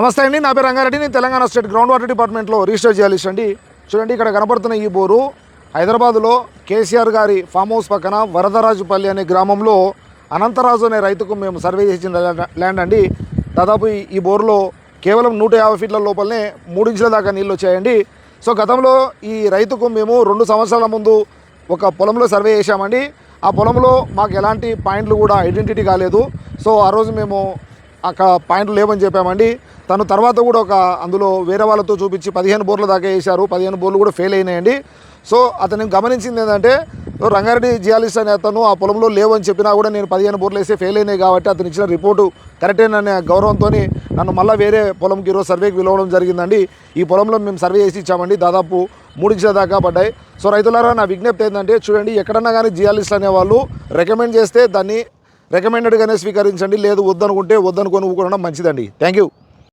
నమస్తే అండి నా పేరు రంగారెడ్డి నేను తెలంగాణ స్టేట్ గ్రౌండ్ వాటర్ డిపార్ట్మెంట్లో రిజిస్టర్ చేయాలి అండి. చూడండి ఇక్కడ కనపడుతున్న ఈ బోరు హైదరాబాద్లో కేసీఆర్ గారి ఫామ్ హౌస్ పక్కన వరదరాజుపల్లి అనే గ్రామంలో అనంతరాజు అనే రైతుకు మేము సర్వే చేసిన ల్యాండ్- అండి. దాదాపు ఈ- ఈ బోరులో కేవలం నూట యాభై ఫీట్ల లోపలనే మూడు ఇంచుల దాకా నీళ్ళు వచ్చాయండి. సో గతంలో ఈ రైతుకు మేము రెండు సంవత్సరాల ముందు ఒక పొలంలో సర్వే చేశామండి. ఆ పొలంలో మాకు ఎలాంటి పాయింట్లు కూడా ఐడెంటిటీ కాలేదు. సో ఆ రోజు మేము అక్కడ పాయింట్లు లేవని చెప్పామండి. తను తర్వాత కూడా ఒక అందులో వేరే వాళ్ళతో చూపించి పదిహేను బోర్లు దాకా వేశారు. పదిహేను బోర్లు కూడా ఫెయిల్ అయినాయండి. సో అతను గమనించింది ఏంటంటే రంగారెడ్డి జియాలిస్ట్ అనే అతను ఆ పొలంలో లేవని చెప్పినా కూడా నేను పదిహేను బోర్లు వేస్తే ఫెయిల్ అయినాయి కాబట్టి అతను ఇచ్చిన రిపోర్టు కరెక్టేననే గౌరవంతో నన్ను మళ్ళీ వేరే పొలంకి ఈరోజు సర్వేకి పిలవడం జరిగిందండి. ఈ పొలంలో మేము సర్వే చేసి ఇచ్చామండి. దాదాపు మూడు దాకా పడ్డాయి. సో రైతులారా నా విజ్ఞప్తి ఏంటంటే చూడండి ఎక్కడన్నా కానీ జియాలిస్ట్ అనే వాళ్ళు రికమెండ్ చేస్తే దాన్ని రికమెండెడ్గానే స్వీకరించండి. లేదు వద్దనుకుంటే వద్దనుకొని ఊరుకోవడం మంచిదండి. Thank you